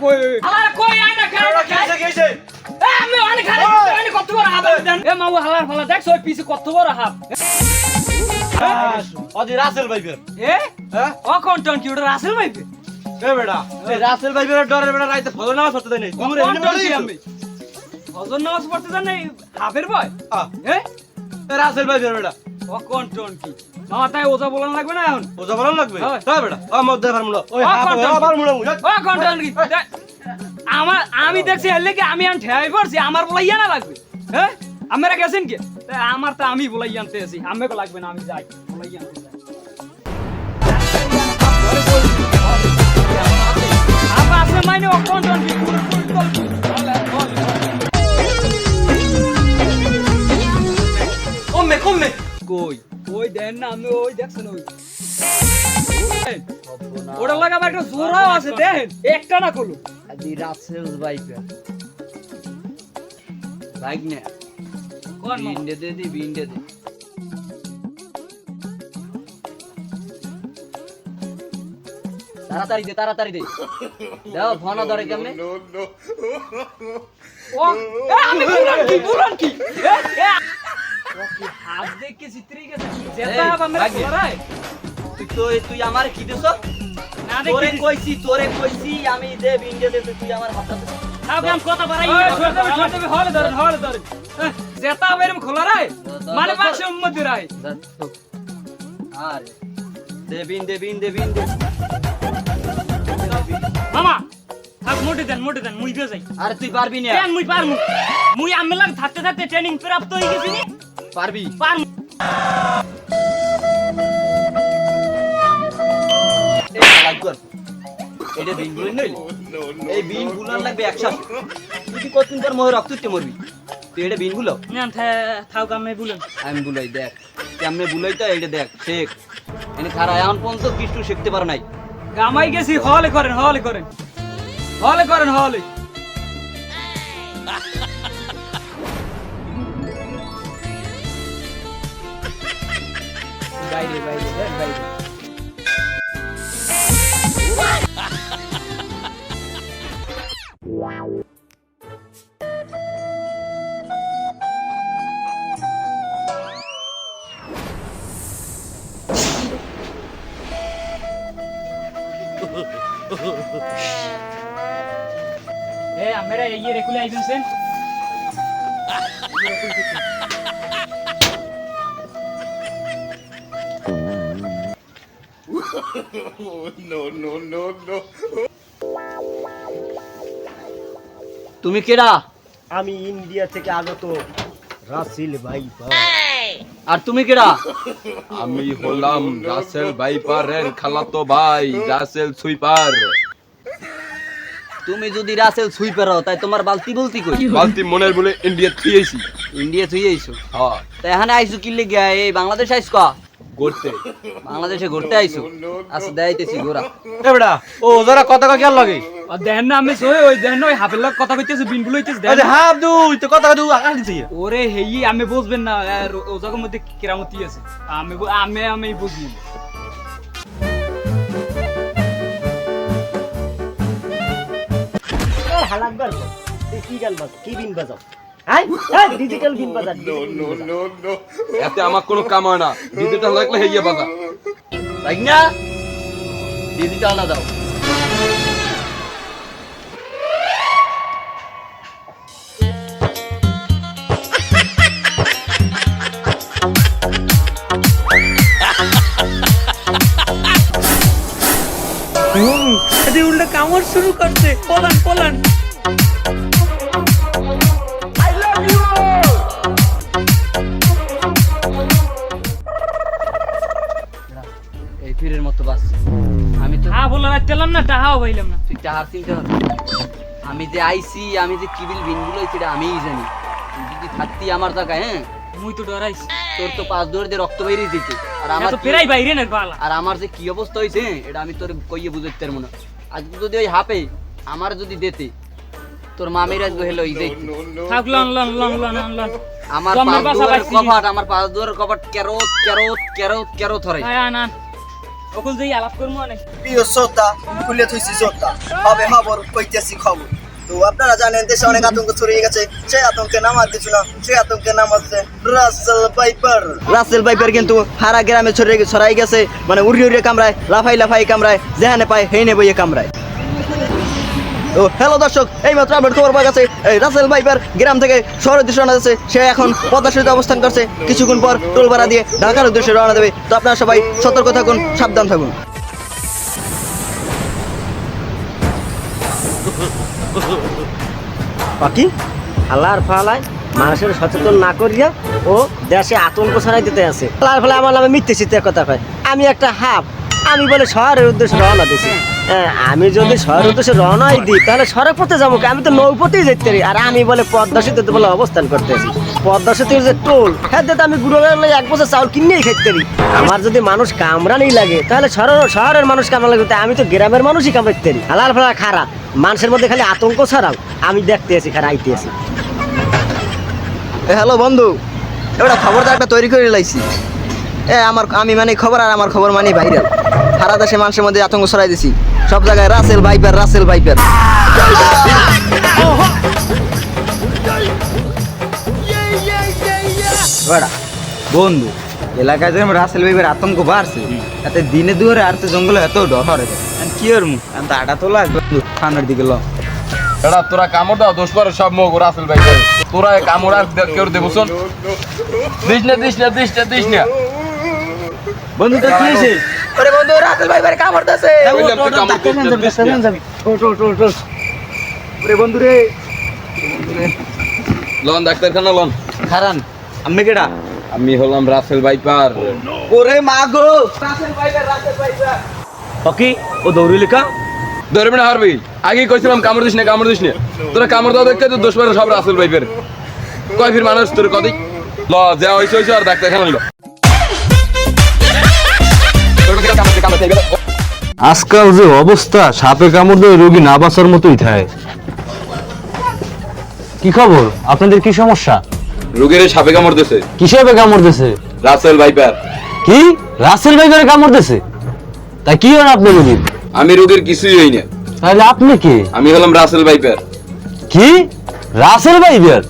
কত বড় হাফ ওই হালার কই আয় না খাই না আমি অনেক খাই আমি কত বড় হাফ দেন এ মামু হালার ফালা দেখ ওই পিছে কত বড় হাফ অজি রাসেল ভাইবের এ কি ওটা রাসেল ভাইবে এ বেটা। এই রাসেল ভাইবের ডরে বেটা রাইতে ফলো নামাজ পড়তে দেয় নাই এমনি আমি নামাজ পড়তে নাই হাফের বয় রাসেল ভাইবের বেটা ও কন্টন কি? মামা তাই ওজা বলান লাগবে না এখন? ওজা ভালো লাগবে? তাই বেটা ও মধ্যে ফার্মুলা ওই ও, হাফ কন্টন। আবার মুড়া মুড়া ও কন্টন কি? আমার আমি দেখছি এলে কি আমি আন ঠেয়াই পড়ছি আমার বলাই না লাগবে। হ্যাঁ? আমরা গেছেন কি? আমার তো আমি বলাই আনতে আছি আমাকে লাগবে না আমি যাই বলাই আনতে মাইনে কি বলে বলে কই? ওই দেন না আমি ওই দেখছেন ওই ওটা একটা জোরাও আছে দেখেন একটা না করল আদি রাসেল ভাইপার বাইক নে কোন? বিন্ডে দে দি বিন্ডে দে তাড়াতাড়ি দে তাড়াতাড়ি দে দাও ফোন ধরে কেমনে ও আমি বুলান কি বুলান কি এ, এ, কি হাত দেখে চিত্রি গেছে যেটা এই, আমরা ভাগ্যে। করাই তুই তো তুই আমার কি দেছ না তোরে কইছি তোরে কইছি আমি দে বিন্ডে দে তুই আমার হাতটা দে। কথা বাড়াই ছোট ছোট হলে ধরেন হলে ধরেন। এ, বেরম খোলা রাই মানে পাশে উম্মত রাই যা, থুক। আরে দে বিন দে বিন দে বিন দে মামা থাক মোটে দেন মোটে দেন মুই যাই। আরে তুই পারবি না। মুই পারমু মুই আমি থাকতে থাকতে ট্রেনিং প্রাপ্ত হয়ে গেছি পারবি? এই শালা কর। এটা বিন বুলেন নইলে? এই বিন বুলার লাগবে একশো তুই কতদিন পর মহে রক্ত মরবি? তুই এটা বিন বলেন আমি বুলাই দেখ। কেমনে বুলাই তো এটা দেখ শেখ। এনে খারা এখন পর্যন্ত কিছু শিখতে পারো নাই। গামাই গেছি হলে করেন হলে করেন। হলে করেন হলে। বাইরে বাইরে দেখ বাইরে এ আমরা এই রেকুলে আইছেন তুমি কেডা? আমি ইন্ডিয়া থেকে আগত রাসিল ভাই আর তুমি কেডা? আমি হলাম রাসেল ভাইপারের খালাতো ভাই রাসেল সুইপার। তুমি যদি রাসেল ছুই পেরো তাই তোমার বালতি বলতি কই? বালতি মনের বলে ইন্ডিয়া থুয়েছি ইন্ডিয়া থুই আইছো? হ্যাঁ। তাই এখানে আইছো কিনলে গিয়া এই বাংলাদেশ আইস কা? করতে বাংলাদেশে ঘুরতে আইছো আচ্ছা দেখাইতেছি ঘোরা এ বেটা ও যারা কথা কেন লাগে? আর দেখেন না আমি সই ওই দেখেন ওই হাফের লোক কথা কইতেছে বিন এই যে দেখেন হাফ দুই তো কথা দু আকাশ দিছে ওরে হেই আমি বুঝবেন না ও জায়গার মধ্যে কেরামতি আছে। আমি আমি আমি বুঝি হালাকবার তুই কি গান বাজ কি বিন বাজাও? ডিজিটাল এতে আমার কোনো কাম হয় না। ডিজিটাল লাগলে হেয়ে বাজা তাই না দাও। উল্টে কামড় শুরু করছে। পলান পলান। না পাইলাম না। তুই টাহার চিন্তা আমি যে আইসি আমি যে কিবিল বিনগুলো সেটা আমিই জানি। তুই যদি থাকতি আমার জায়গায় হ্যাঁ? মুই তো ডরাইছি। তোর তো পাঁচ দিয়ে রক্ত বেরিয়ে দিতে আর আমার এত কি- পেরাই বাইরে না পালা আর আমার যে কি অবস্থা হয়েছে এটা আমি তোর কইয়ে বুঝতে পারব না। আজকে যদি ওই হাপে আমার যদি দেতে তোর মামির আজকে হেলো এই যে থাক লন লন লন লন লন আমার পাঁচ দুয়ারের কপাট আমার পাঁচ দুয়ারের কপাট কেরোত কেরোত কেরোত কেরোত ধরে। আন আন অকুল যেই আলাপ করব অনেক প্রিয় শ্রোতা খুলে থুইছি শ্রোতা। হবে খবর কইতেছি খবর। তো আপনারা জানেন দেশে অনেক আতঙ্ক ছড়িয়ে গেছে। সেই আতঙ্কে নামাজ কিছু না সেই আতঙ্কে নামাচ্ছে রাসেল পাইপার রাসেল পাইপার কিন্তু হারা গ্রামে ছড়িয়ে ছড়াই গেছে। মানে উড়ি উড়িয়ে কামড়ায় লাফাই লাফাই কামড়ায় যেখানে পায় হেনে বইয়ে কামড়ায়। হ্যালো দর্শক এই মাত্র আপডেট খবর পাওয়া গেছে। রাসেল ভাইপার গ্রাম থেকে শহরের উদ্দেশ্যে রওনা দিচ্ছে সে এখন পদ্মা সেতুতে অবস্থান করছে। কিছুক্ষণ পর টোল ভাড়া দিয়ে ঢাকার উদ্দেশ্যে রওনা দেবে। তো আপনারা সবাই সতর্ক থাকুন সাবধান থাকুন। পাখি আল্লাহর ফালায় মানুষের সচেতন না করিয়া ও দেশে আতঙ্ক ছড়াই দিতে আছে। আল্লাহর ফলে আমার নামে মিথ্যে চিত্তের কথা কয়। আমি একটা হাফ আমি বলে শহরের উদ্দেশ্যে রওনা হ্যাঁ, আমি যদি শহরের উদ্দেশ্যে রওনাই দিই, তাহলে সড়ক পথে যাব? আমি তো নৌপথেই যেতে পারি। আর আমি বলে পদ্মা সেতুতে বলে অবস্থান করতেছি। পদ্মা সেতুর যে টোল হ্যাঁ দিতে আমি গুঁড়ো বেড়ে এক বছর চাউল কিনেই খেতে পারি। আমার যদি মানুষ কামড়ানি লাগে, তাহলে শহরের শহরের মানুষ কামড়া লাগে আমি তো গ্রামের মানুষই কামড়াতে পারি। হালাল ফালা খারাপ। মানুষের মধ্যে খালি আতঙ্ক ছাড়াও। আমি দেখতে আছি, খারাপ, আইতে আছি। হ্যালো বন্ধু। এবার খবরটা একটা তৈরি করে লাইছি। এ, আমার, আমি মানে খবর আর আমার খবর মানে ভাইরাল। সারা দেশে মানুষের মধ্যে আতঙ্ক ছড়াই দিছি। সব জায়গায় রাসেল ভাইপার রাসেল ভাইপার। বন্ধু এলাকায় যেরকম রাসেল ভাইবের আতঙ্ক বাড়ছে এতে দিনে দুয়ারে আর তো জঙ্গলে এত ডর হরে কি ওর মুখ দাঁড়া তোলা বন্ধু সামনের দিকে ল। এরা তোরা কামড় দাও দোষ পারে সব মুখ রাসেল ভাই তোরা কামড় আর কেউ দেবো শোন। দিস না দিস না দিস না দিস না। বন্ধু তো কি হয়েছে? আরে বন্ধু রাসেল ভাইপার কামড় দিস না। ওরে বন্ধু রে। লন ডাক্তারখানা লন। খারান আমি কেডা? আমি হলাম রাসেল ভাইপার। ওরে মা গো। হকি? ও দৌড়ি লিখা? না হারবি। আগে কইছিলাম কামড় দিস না কামড় দিস না। তোরা কামড় দাও দেখতে তো দোষ পারে সব রাসেল ভাইপের। কয় ফির মানুষ তোর কদি ল যা হইছে হইছে আর ডাক্তারখানা ল। আজকাল যে অবস্থা সাপে কামড় দিয়ে রোগী না বাঁচার মতোই থাকে কি খবর? আপনাদের কি সমস্যা? রোগীর সাপে কামড় দিছে কিসেবে কামড় দিছে রাসেল ভাইপার। কি? রাসেল ভাইবারে কামড় দিছে তাই কি হন আপনি রোগীর আমি রোগীর কিছুই হই না। তাহলে আপনি কে? আমি হলাম রাসেল ভাইপার। কি? রাসেল ভাইবার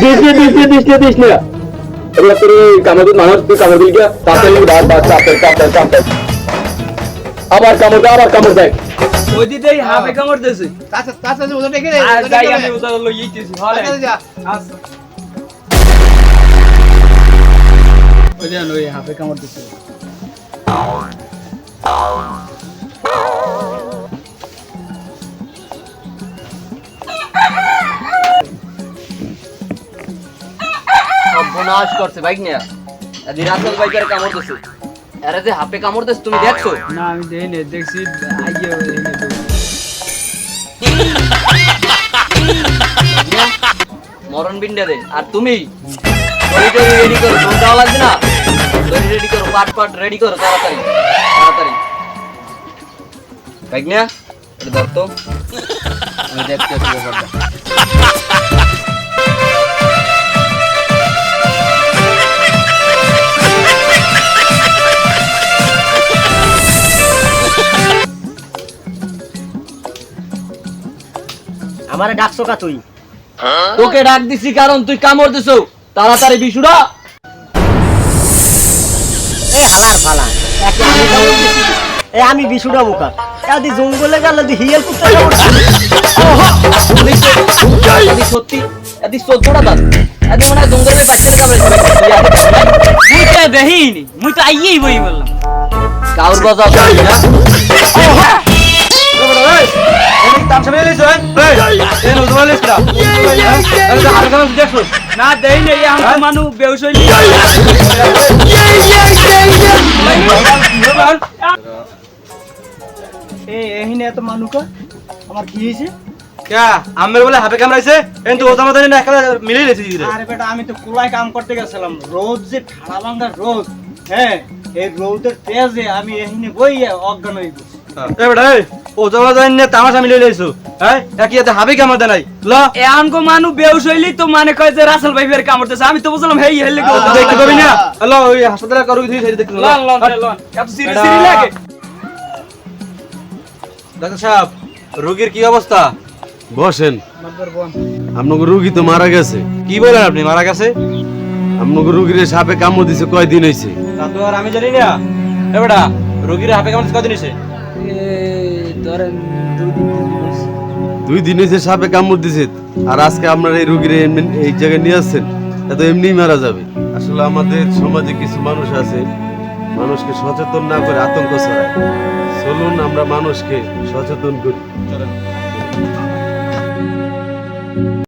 দিস না দিস না দিস না। দিস না এগুলো তোর ওই কামড় দিন মানুষ তুই কামড় দিল গিয়া তাতে বাদ বাদ চাপে চাপে চাপে আবার কামড় দে আবার কামড় দেয় ওই দিতেই হাফে কামড় দিয়েছে তাতে তাতে ওটা ডেকে আর যাই আমি উদার লই ইতেছি হলে আচ্ছা ওই দেন ওই হাফে কামড় দিছে সর্বনাশ করছে বাইক নিয়ে। আদি রাসেল ভাইকার কামড় দিছে। আরে যে হাপে কামড় দিছে তুমি দেখছ? না আমি দেই নে দেখছি আইয়ে তো মরণ বিন্ডা দে। আর তুমি? রেডি করো দেওয়া লাগবে না? রেডি করো পাট পাট রেডি করো তাড়াতাড়ি তাড়াতাড়ি। বাইক নিয়ে এটা ধর তো আমি দেখতে আমারে ডাকছো কা তুই? তোকে ডাক দিছি কারণ তুই কামড় দিছো। তাড়াতাড়ি বিশুরা। এ হালার ফালা এ আমি বিশুটা মুখা এদি জঙ্গলে গেল দি হিয়াল কুত্তা দিছে। সত্যি? এদি চোদ্দটা দাঁত এদি মনে হয় জঙ্গলের বাচ্চাদের কামড়ে মুই তো দেখিনি মুই তো আইয়েই বই বললাম। কাউর বাজাও না দেই নেই আমি মানু বেউস হইলি। এ এহিনে এত মানুকা আমার কি বলে কামড়াইছে? কিন্তু না একা মিলে গেছে দিদি আরে বেটা আমি তো কুলায় কাম করতে গেছিলাম। রোদ যে ঠাড়া ভাঙ্গা রোদ হ্যাঁ? এই রোদের তেজে আমি এহিনে বইয়া অজ্ঞান হয়ে গেছি। এ বেটা এই ও জমা জানি না তামাশা মিলে লইছো। হ্যাঁ? একই হাতে হাবে কামড় নাই। ল। এখন কো মানু বেউস হইলি তো মানে কয় যে রাসেল ভাই ফের কামড়তেছে আমি তো বুঝলাম হেই হেলে কে দেখতে পাবি না? ল ওই হাসপাতালে করবি তুই সেটা দেখতে লন লন লন। এত সিরি সিরি লাগে? ডাক্তার সাহেব রোগীর কি অবস্থা? বসেন। আপনাকে রুগী তো মারা গেছে। কি বলেন আপনি মারা গেছে? আপনাকে রুগীর সাপে কামড় দিছে কয়দিন হয়েছে তা তো আর আমি জানি না। রোগীর হাবে কামড় কদিন হয়েছে দুই দিন হয়েছে সাপে কামড় দিছে, আর আজকে আপনার এই রুগীর এই জায়গায় নিয়ে আসছেন এত এমনিই মারা যাবে। আসলে আমাদের সমাজে কিছু মানুষ আছে, মানুষকে সচেতন না করে আতঙ্ক ছড়ায়। চলুন আমরা মানুষকে সচেতন করি।